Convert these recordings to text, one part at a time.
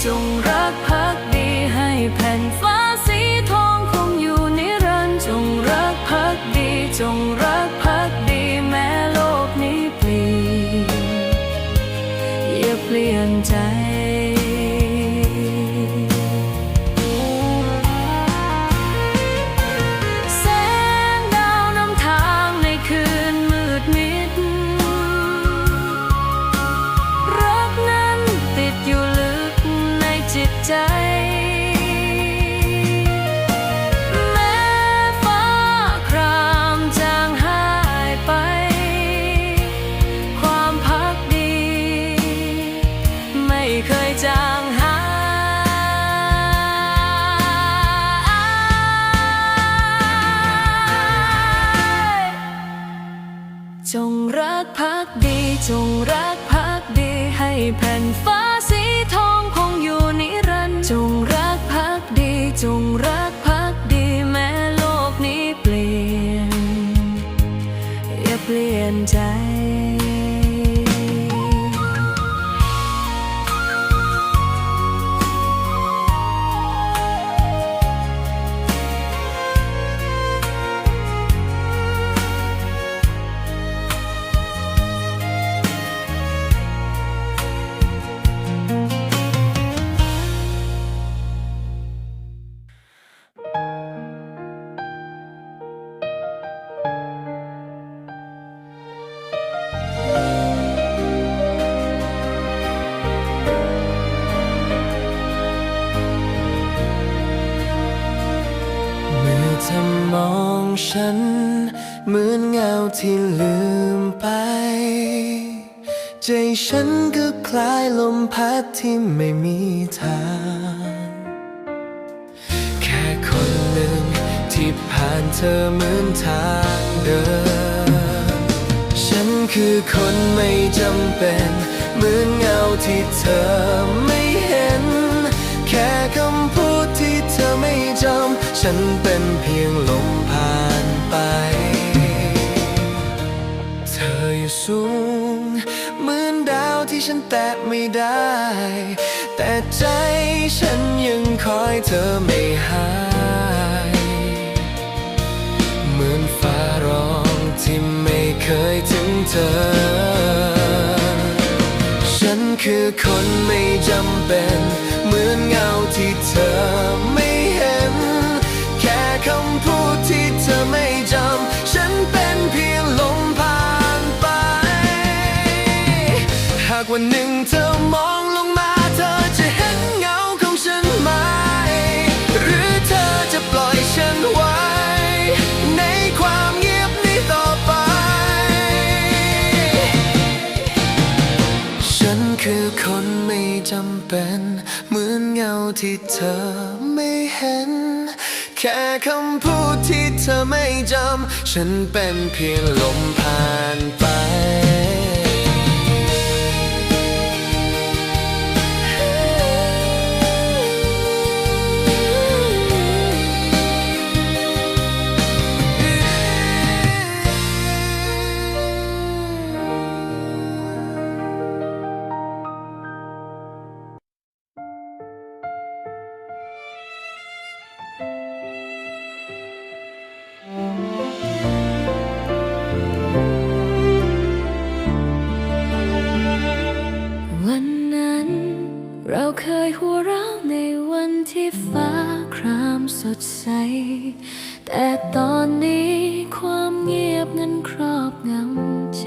就让 ที่ไม่มีทาง แค่คนหนึ่งที่ผ่านเธอเหมือนทางเดิน ฉันคือคนไม่จำเป็น เหมือนเงาที่เธอ ฉันแตะไม่ได้ แต่ใจฉันยังคอยเธอไม่หายเหมือนฟ้าร้องที่ไม่เคยถึงเธอ ฉันคือคนไม่จำเป็น เหมือนเงาที่เธอไม่เห็น แค่คำพูด เป็น เหมือนเงาที่เธอไม่เห็น แค่คำพูดที่เธอไม่จำ ฉันเป็นเพียงลมผ่านไป เราเคยหัวเราะในวันที่ฟ้าครามสดใส แต่ตอนนี้ความเงียบนั้นครอบงำใจ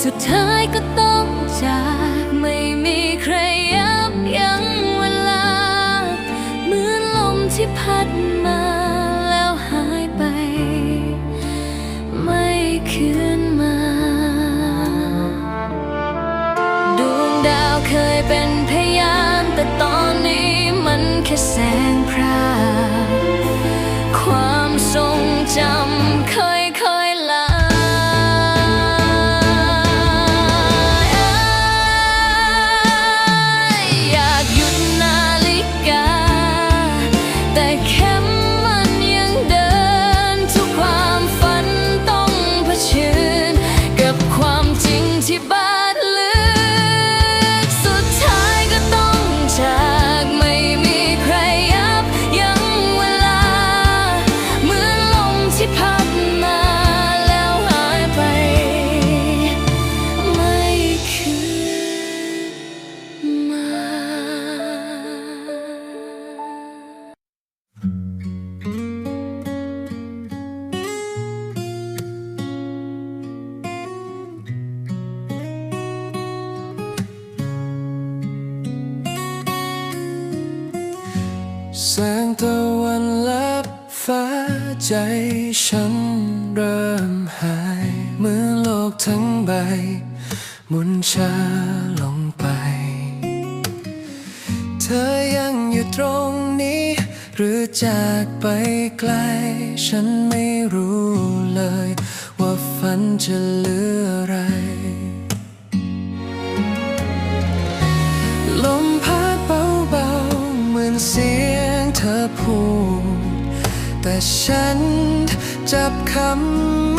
สุดท้ายก็ต้องจาก ใจฉันเริ่มหายเมื่อโลกทั้งใบหมุนช้าลงไป เธอยังอยู่ตรงนี้ หรือจากไปไกล ฉันไม่รู้เลย ว่าฝันจะเหลืออะไร ฉันจับคำ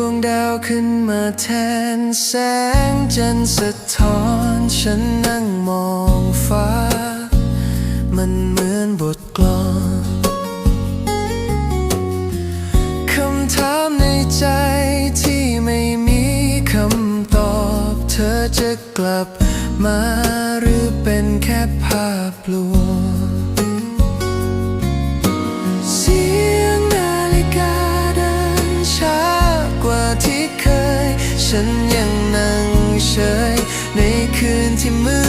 วงดาวขึ้นมาแทนแสงจันทร์สะท้อน ฉันนั่งมองฟ้า มันเหมือนบทกลอนคำถามในใจที่ไม่มีคำตอบ เธอจะกลับมาหรือเป็นแค่ภาพลวง ฉันยังนั่งเฉยในคืนที่มืด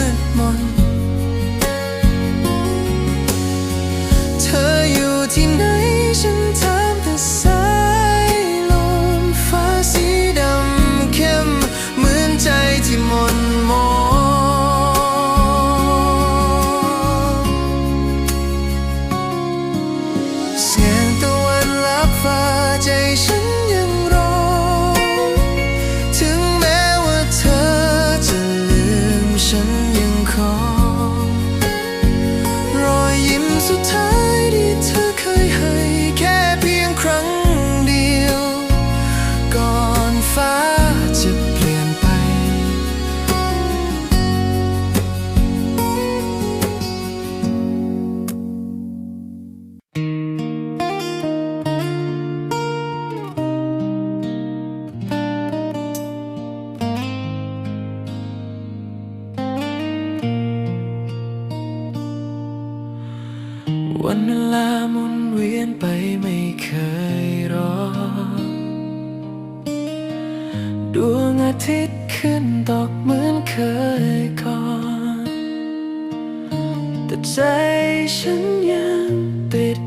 ยิ้มสุ ตกเหมือนเคยก่อน แต่ใจฉันยังติด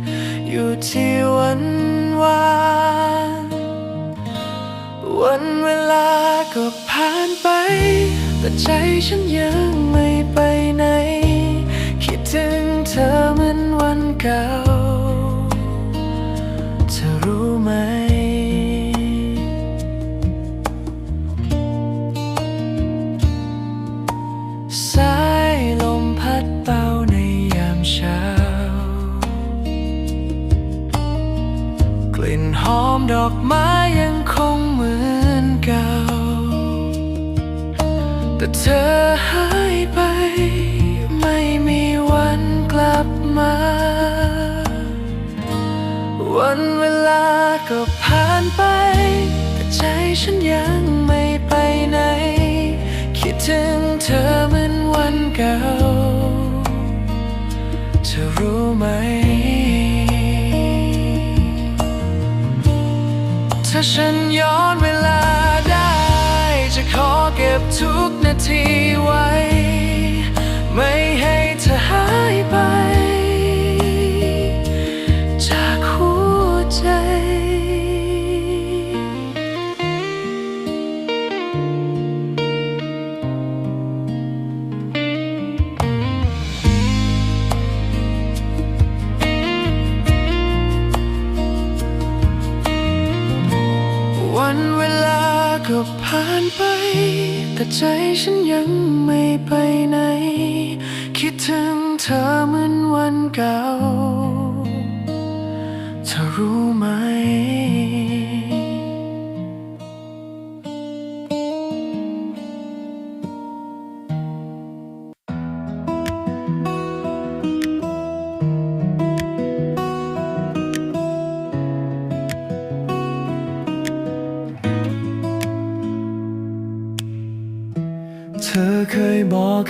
อยู่ที่วันวานวันเวลาก็ผ่านไป แต่ใจฉันยังไม่ไปไหน คิดถึงเธอเหมือนวันเก่า ลิ่นหอมดอกไม้ยังคงเหมือนเก่า แต่เธอหายไป ไม่มีวันกลับมา วันเวลาก็ผ่านไป แต่ใจฉันยังไม่ไปไหน คิดถึงเธอเหมือนวันเก่า เธอรู้ไหม ถ้าฉันย้อนเวลาได้ จะขอเก็บทุกนาทีไว้ ไม่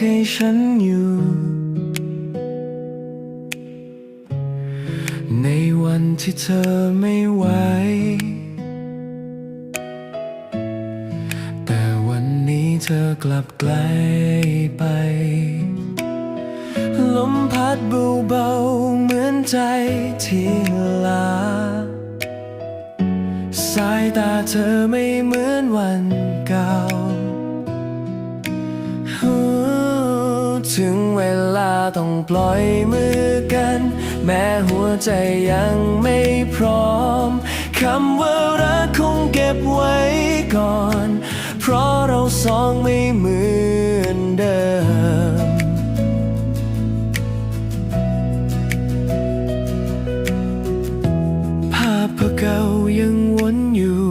ให้ฉันอยู่ ในวันที่เธอไม่ไหว แต่วันนี้เธอกลับไกลไป ลมพัดเบาๆเหมือนใจที่ลา สายตาเธอไม่เหมือนวัน ปล่อยมือกัน แม้หัวใจยังไม่พร้อมคำว่ารักคงเก็บไว้ก่อน เพราะเราสองไม่เหมือนเดิม ภาพเก่ายังวนอยู่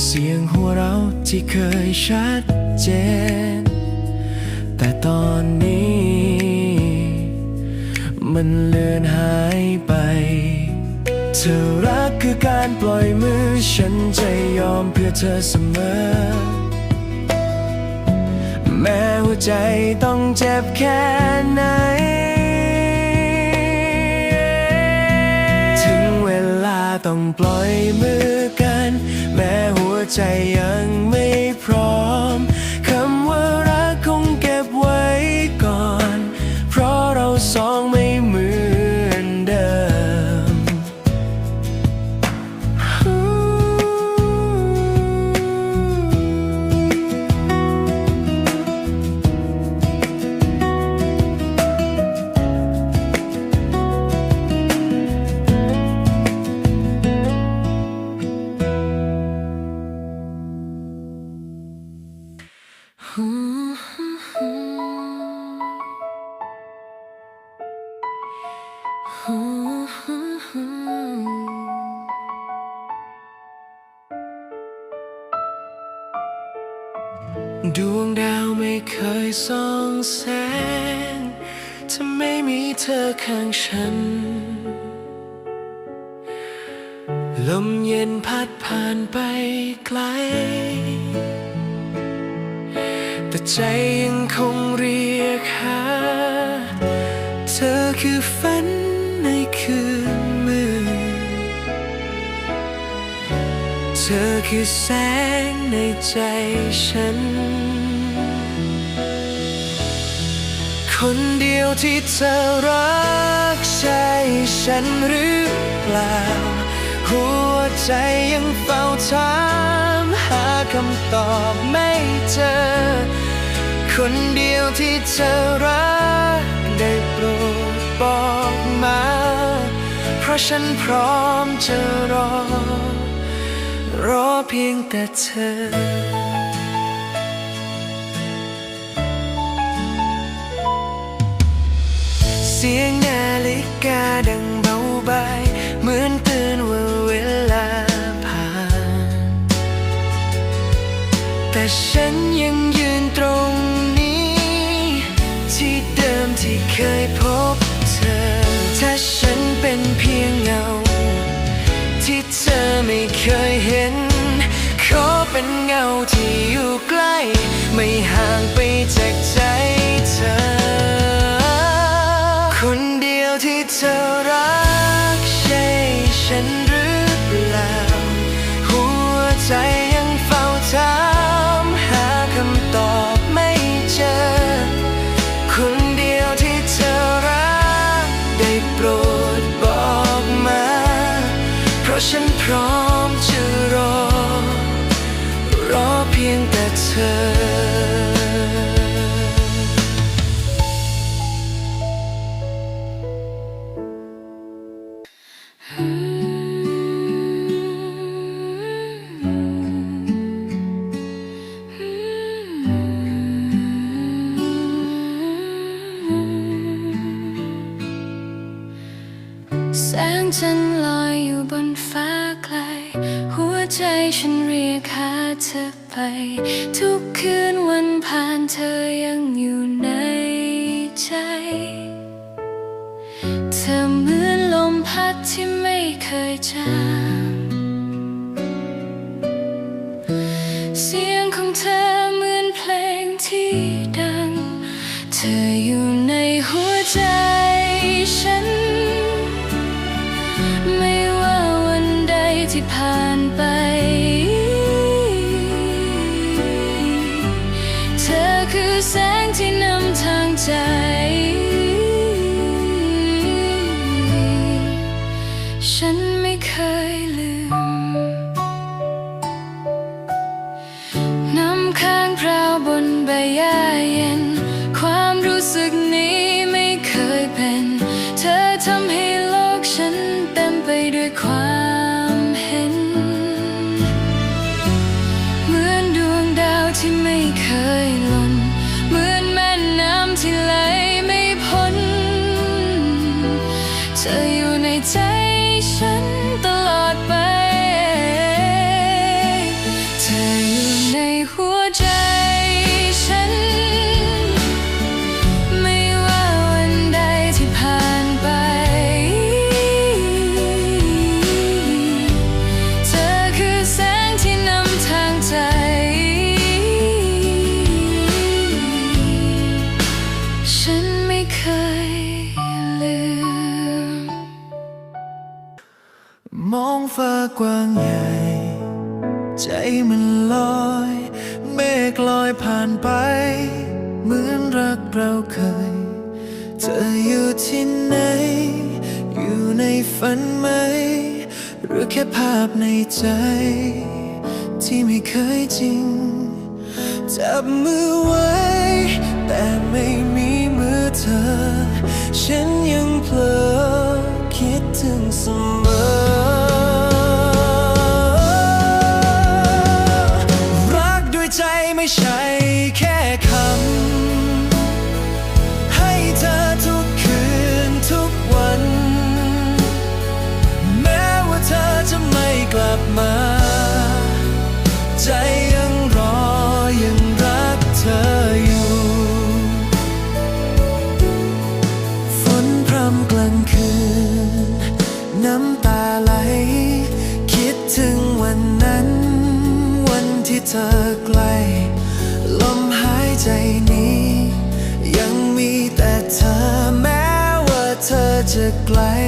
เสียงหัวเราที่เคยชัดเจน แต่ตอนนี้ มันเลือนหายไป เธอรักคือการปล่อยมือ ฉันจะยอมเพื่อเธอเสมอ แม้หัวใจต้องเจ็บแค่ไหน ถึงเวลาต้องปล่อยมือกัน แม้หัวใจยัง ยส่องแสง ถ้าไม่มีเธอข้างฉัน ลมเย็นพัดผ่านไปไกล แต่ใจยังคงเรียกหา เธอคือฝันในคืนมืดเธอคือแสงในใจฉัน คนเดียวที่เธอรักใช่ฉันหรือเปล่า หัวใจยังเฝ้าถามหาคำตอบไม่เจอ คนเดียวที่เธอรักได้โปรดบอกมา เพราะฉันพร้อมจะรอ รอเพียงแต่เธอ เสียงนาฬิกาดังเบาบายเหมือนเตือนว่าเวลาผ่าน แต่ฉันยังยืนตรงนี้ ที่เดิมที่เคยพบ พีย ไม่ ยั